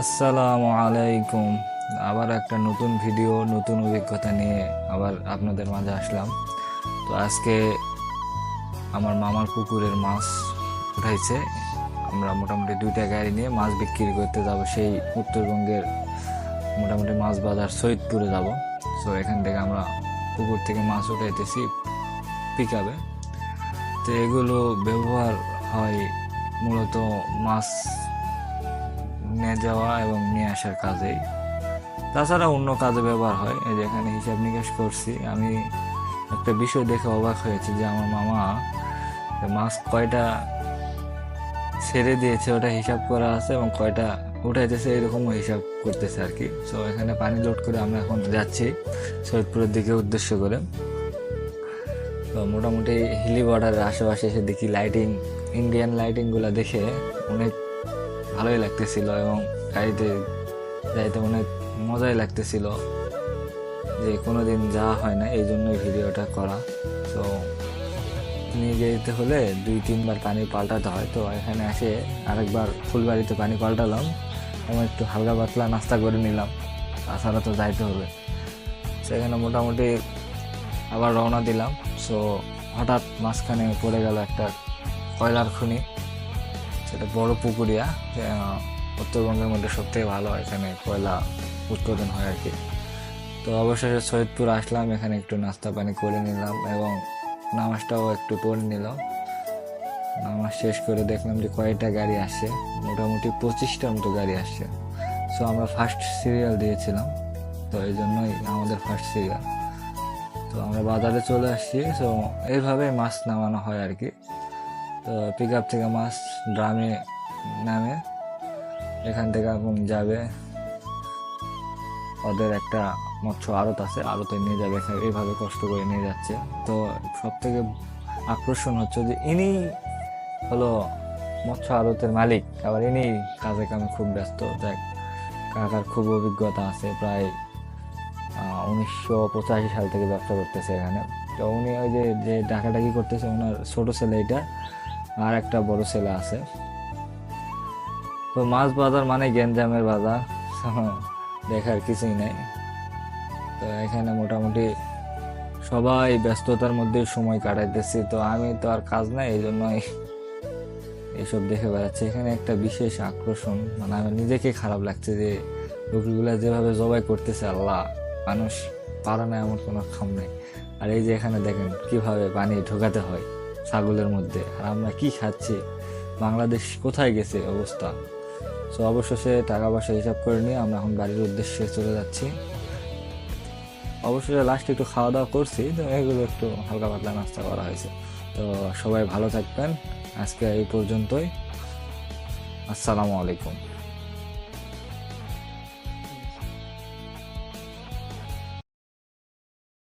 আসসালামু আলাইকুম। আবার একটা নতুন ভিডিও, নতুন অভিজ্ঞতা নিয়ে আবার আপনাদের মাঝে আসলাম। তো আজকে আমার মামার পুকুরের মাছ উঠাইছে। আমরা মোটামুটি দুইটা গাড়ি নিয়ে মাছ বিক্রি করতে যাব। সেই উত্তরবঙ্গের মোটামুটি মাছ বাজার সৈয়দপুরে যাব। সো এখান থেকে আমরা পুকুর থেকে মাছ উঠাইতেছি পিকাবে তো এগুলো ব্যবহার হয় মূলত মাছ নিয়ে যাওয়া এবং নিয়ে আসার কাজেই। তাছাড়া অন্য কাজে ব্যবহার হয়, এই যে এখানে হিসাব নিকাশ করছি। আমি একটা বিষয় দেখে অবাক হয়েছে যে আমার মামা মাছ কয়টা ছেড়ে দিয়েছে, ওটা হিসাব করা আছে এবং কয়টা উঠাইতেছে, এরকমও হিসাব করতেছে আর কি। সো এখানে পানি লোড করে আমরা এখন যাচ্ছি সৈয়দপুরের দিকে উদ্দেশ্য করে। তো মোটামুটি হিলি বর্ডারের আশেপাশে এসে দেখি লাইটিং ইন্ডিয়ান লাইটিংগুলো দেখে অনেক ভালোই লাগতেছিল এবং গাড়িতে যাইতে অনেক মজাই লাগতেছিল যে কোনো দিন যাওয়া হয় না, এই জন্যই ভিডিওটা করা। তো নিয়ে যেতে হলে দুই তিনবার পানি পাল্টাতে হয়। তো এখানে এসে আরেকবার ফুলবাড়িতে পানি পাল্টালাম এবং একটু হালকা পাতলা নাস্তা করে নিলাম। তাছাড়া তো যাইতে হবে। সেখানে মোটামুটি আবার রওনা দিলাম। সো হঠাৎ মাঝখানে পড়ে গেল একটা কয়লার খনি। সেটা বড় পুকুরিয়া উত্তরবঙ্গের মধ্যে সবথেকে ভালো এখানে কয়লা উৎপাদন হয় আর কি। তো অবশেষে সৈয়দপুর আসলাম, এখানে একটু নাস্তা পানি করে নিলাম এবং নামাজটাও একটু পড়ে নিলাম। নামাজ শেষ করে দেখলাম যে কয়টা গাড়ি আসছে, মোটামুটি পঁচিশটার মতো গাড়ি আসছে। সো আমরা ফার্স্ট সিরিয়াল দিয়েছিলাম, তো এই জন্যই আমাদের ফার্স্ট সিরিয়াল তো আমরা বাজারে চলে আসছি সো এইভাবে মাছ নামানো হয় আর কি। তো পিক আপ থেকে মাছ ড্রামে নামে, এখান থেকে এখন যাবে। ওদের একটা মৎস্য আড়ত আছে, আড়তে নিয়ে যাবে এইভাবে কষ্ট করে নিয়ে যাচ্ছে। তো সব থেকে আকর্ষণ হচ্ছে যে ইনি হলো মৎস্য আড়তের মালিক। আবার ইনি কাজে কামে খুব ব্যস্ত। দেখ, কাকার খুব অভিজ্ঞতা আছে, প্রায় উনিশশো পঁচাশি সাল থেকে ব্যবসা করতেছে এখানে। তো উনি ওই যে যে ডাকাডাকি করতেছে ওনার ছোট ছেলে এটা, আর একটা বড় ছেলে আছে। তো মাছ বাজার মানে গ্যাঞ্জামের বাজার, দেখার কিছুই নাই। তো এখানে মোটামুটি সবাই ব্যস্ততার মধ্যে সময় কাটাইতেছি, তো আমি তো আর কাজ নাই, এই জন্যই এইসব দেখে বেড়াচ্ছি। এখানে একটা বিশেষ আকর্ষণ মানে আমার নিজেকে খারাপ লাগছে যে লোকগুলা যেভাবে জবাই করতেছে আল্লাহ, মানুষ। পারে না এমন কোনো খাম নেই। আর এই যে এখানে দেখেন কীভাবে পানি ঢোকাতে হয় ছাগলের মধ্যে। আর আমরা কি খাচ্ছি? বাংলাদেশ কোথায় গেছে অবস্থা? সো অবশেষে টাকা পয়সা হিসাব করে নিয়ে আমরা এখন বাড়ির উদ্দেশ্যে চলে যাচ্ছি। অবশেষে লাস্টে একটু খাওয়া দাওয়া করছি, তো এগুলো একটু হালকা পাতলা নাস্তা করা হয়েছে। তো সবাই ভালো থাকবেন। আজকে এই পর্যন্তই। আসসালামু আলাইকুম।